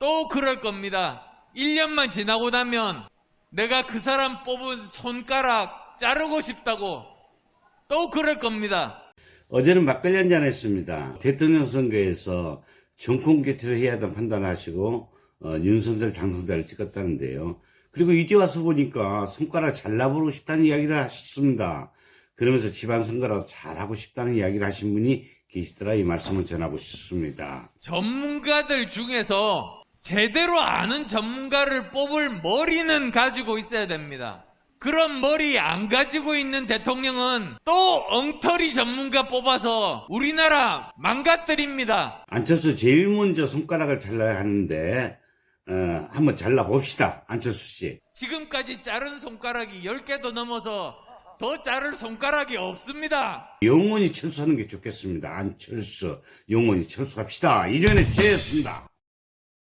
또 그럴 겁니다. 1년만 지나고 나면 내가 그 사람 뽑은 손가락 자르고 싶다고 또 그럴 겁니다. 어제는 막걸리 한잔 했습니다. 대통령 선거에서 정권 개최를 해야 한다는 판단하시고 어, 윤석열 당선자를 찍었다는데요. 그리고 이제 와서 보니까 손가락 잘라보고 싶다는 이야기를 하셨습니다. 그러면서 지방 선거라도 잘하고 싶다는 이야기를 하신 분이 계시더라 이 말씀을 전하고 싶습니다. 전문가들 중에서 제대로 아는 전문가를 뽑을 머리는 가지고 있어야 됩니다. 그런 머리 안 가지고 있는 대통령은 또 엉터리 전문가 뽑아서 우리나라 망가뜨립니다. 안철수 제일 먼저 손가락을 잘라야 하는데 어, 한번 잘라봅시다. 안철수 씨. 지금까지 자른 손가락이 10개도 넘어서 더 자를 손가락이 없습니다. 영원히 철수하는 게 좋겠습니다. 안철수 영원히 철수합시다. 이전에 주였습니다.